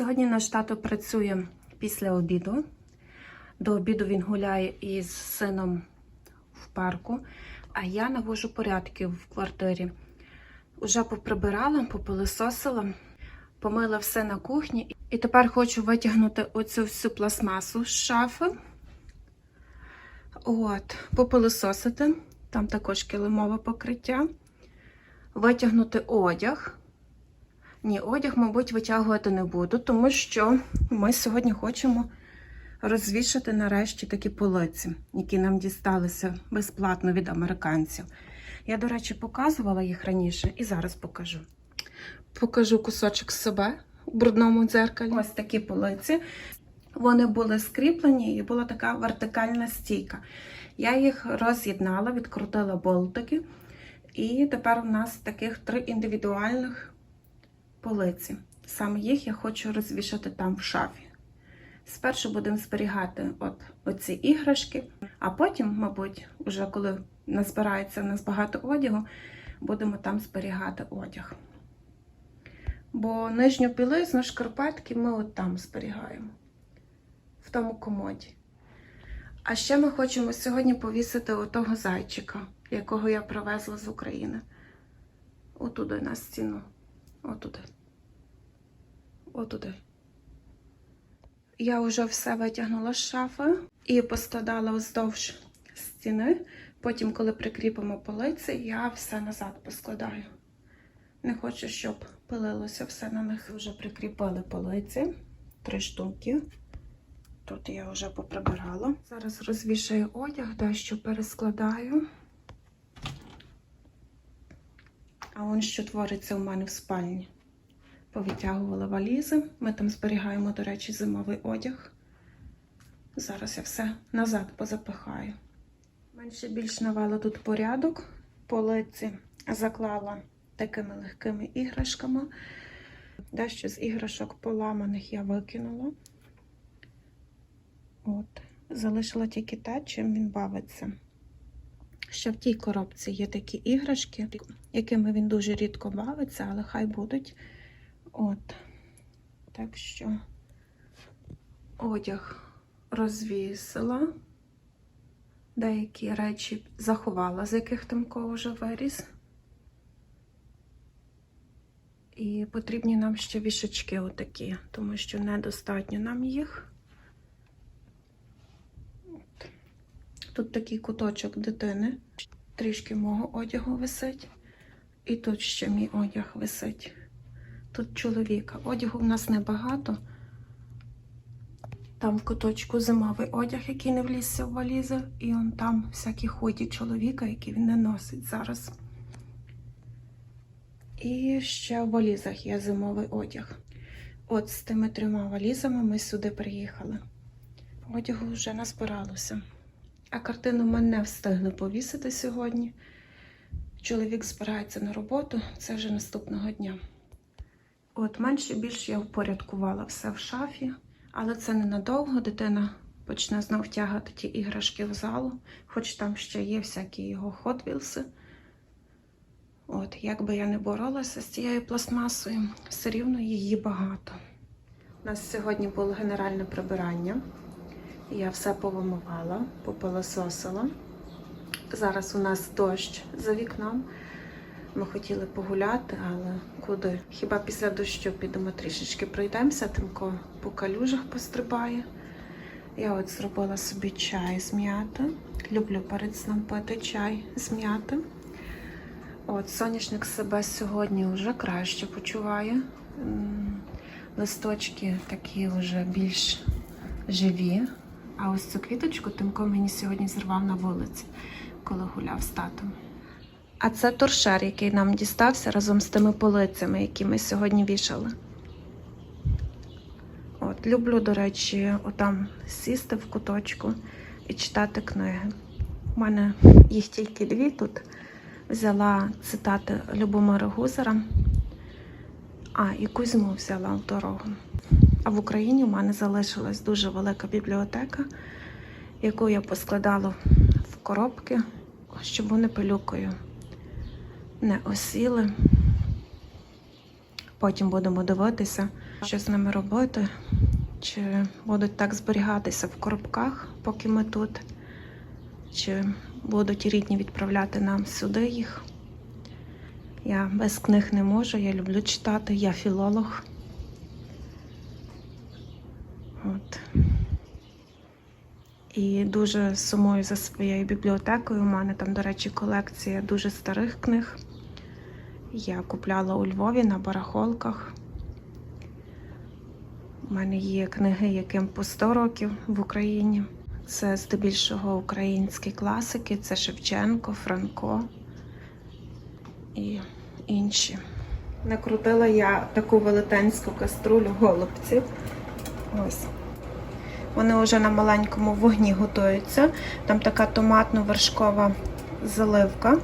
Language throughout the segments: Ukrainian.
Сьогодні наш тато працює після обіду. До обіду він гуляє із сином в парку, а я навожу порядки в квартирі. Уже поприбирала, попилисосила, помила все на кухні. І тепер хочу витягнути оцю всю пластмасу з шафи. От, попилисосити. Там також килимове покриття. Витягнути одяг. Ні, одяг, мабуть, витягувати не буду, тому що ми сьогодні хочемо розвішати нарешті такі полиці, які нам дісталися безплатно від американців. Я, до речі, показувала їх раніше і зараз покажу. Покажу кусочок себе у брудному дзеркалі. Ось такі полиці. Вони були скріплені і була така вертикальна стійка. Я їх роз'єднала, відкрутила болтики. І тепер у нас таких три індивідуальних полиці. Саме їх я хочу розвішати там в шафі. Спершу будемо зберігати от оці іграшки, а потім, мабуть, уже коли назбирається в нас багато одягу, будемо там зберігати одяг. Бо нижню білизну, шкарпетки ми от там зберігаємо, в тому комоді. А ще ми хочемо сьогодні повісити отого зайчика, якого я привезла з України. Отуди на стіну. Отуди. Отуди. Я вже все витягнула з шафи і поскладала вздовж стіни. Потім, коли прикріпимо полиці, я все назад поскладаю. Не хочу, щоб пилилося все на них. Вже прикріпили полиці. Три штуки. Тут я вже поприбирала. Зараз розвішаю одяг, дещо перескладаю. А он що твориться у мене в спальні. Повитягувала валізи. Ми там зберігаємо, до речі, зимовий одяг. Зараз я все назад позапихаю. Менше більш навела тут порядок. Полиці заклала такими легкими іграшками. Дещо з іграшок поламаних я викинула. От. Залишила тільки те, чим він бавиться. Ще в тій коробці є такі іграшки, якими він дуже рідко бавиться, але хай будуть. От. Так що одяг розвісила. Деякі речі заховала, з яких Тимко вже виріс. І потрібні нам ще вішачки отакі, тому що недостатньо нам їх. От. Тут такий куточок дитини. Трішки мого одягу висить. І тут ще мій одяг висить. Тут чоловіка. Одягу в нас небагато. Там в куточку зимовий одяг, який не влізся в валізи, і он там всякі ході чоловіка, які він не носить зараз. І ще в валізах є зимовий одяг. От з тими трьома валізами ми сюди приїхали. Одягу вже назбиралося. А картину ми не встигли повісити сьогодні. Чоловік збирається на роботу, це вже наступного дня. От менше більше я впорядкувала все в шафі, але це ненадовго. Дитина почне знов тягати ті іграшки в залу, хоч там ще є всякі його ходвілси. От, як би я не боролася з цією пластмасою, все рівно її багато. У нас сьогодні було генеральне прибирання. Я все повимивала, попилососила. Зараз у нас дощ за вікном. Ми хотіли погуляти, але куди? Хіба після дощу підемо трішечки пройдемося, Тимко по калюжах пострибає. Я от зробила собі чай з м'яти. Люблю перед сном пити чай з м'яти. От, соняшник себе сьогодні вже краще почуває. Листочки такі вже більш живі. А ось цю квіточку Тимко мені сьогодні зірвав на вулиці, коли гуляв з татом. А це торшер, який нам дістався разом з тими полицями, які ми сьогодні вішали. От, люблю, до речі, отам сісти в куточку і читати книги. У мене їх тільки дві тут. Взяла цитати Любомира Гузера, а і Кузьму взяла в дорогу. А в Україні у мене залишилась дуже велика бібліотека, яку я поскладала в коробки, щоб вони пилюкою не осіли. Потім будемо дивитися, Що з ними робити? Чи будуть так зберігатися в коробках, поки ми тут? Чи будуть рідні відправляти нам сюди їх? Я без книг не можу, я люблю читати, я філолог. От. І дуже сумую за своєю бібліотекою. У мене там, до речі, колекція дуже старих книг. Я купляла у Львові на барахолках. У мене є книги, яким по 100 років в Україні. Це здебільшого українські класики, це Шевченко, Франко і інші. Накрутила я таку велетенську каструлю голубців. Ось. Вони вже на маленькому вогні готуються. Там така томатно-вершкова заливка.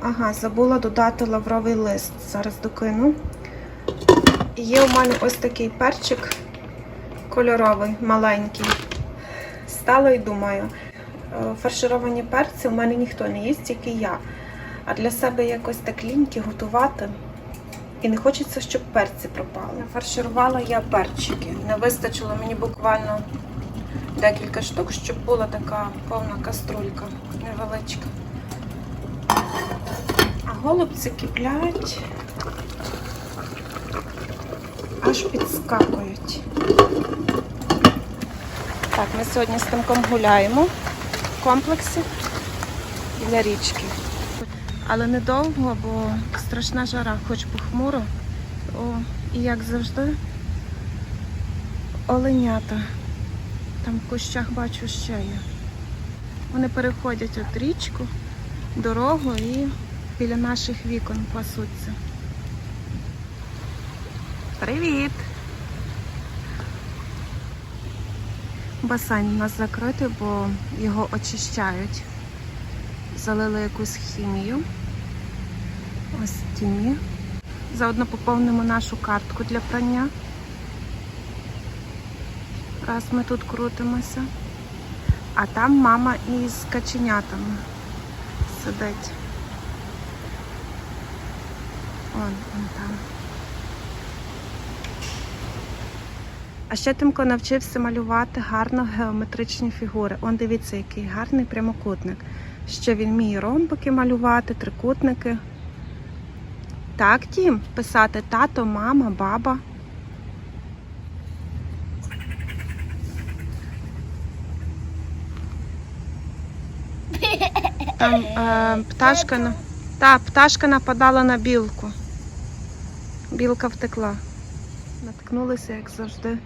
Ага, забула додати лавровий лист. Зараз докину. Є у мене ось такий перчик кольоровий, маленький. Стала і думаю, е, фаршировані перці у мене ніхто не їсть, тільки я. А для себе якось так ліньки готувати. І не хочеться, щоб перці пропали. Фарширувала я перчики. Не вистачило мені буквально декілька штук, щоб була така повна каструлька невеличка. А голубці киплять, аж підскакують. Так, ми сьогодні з Тимком гуляємо в комплексі біля річки. Але недовго, бо страшна жара, хоч похмуро. О, і як завжди, оленята. Там в кущах бачу ще є. Вони переходять от річку, дорогу і біля наших вікон пасуться. Привіт! Басейн у нас закритий, бо його очищають. Залили якусь хімію. Ось. Заодно поповнимо нашу картку для прання. Раз ми тут крутимося. А там мама із каченятами сидить. Вон, вон там. А ще Тимко навчився малювати гарно геометричні фігури. Он дивіться, який гарний прямокутник. Ще він вміє ромбики малювати, трикутники. Так, Тім, писати тато, мама, баба. Там е, пташка, на- та, пташка нападала на білку. Білка втекла. Наткнулися, як завжди,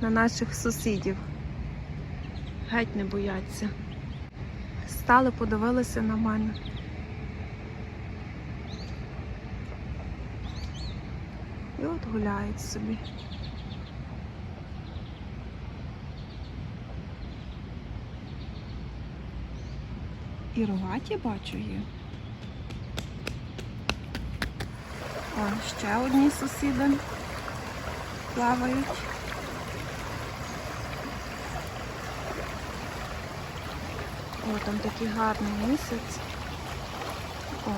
на наших сусідів. Геть не бояться. Стали, подивилися на мене. І от гуляють собі. І рогаті бачу є. О, ще одні сусіди плавають. О, там такий гарний місяць. О.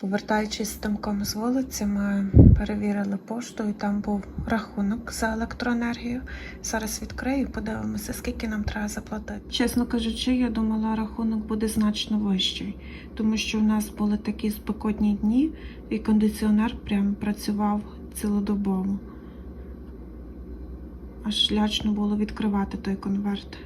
Повертаючись з тамком з вулиці, ми перевірили пошту і там був рахунок за електроенергію. Зараз відкрию і подивимося, скільки нам треба заплатити. Чесно кажучи, я думала, рахунок буде значно вищий, тому що у нас були такі спекотні дні, і кондиціонер прям працював цілодобово. Аж лячно було відкривати той конверт.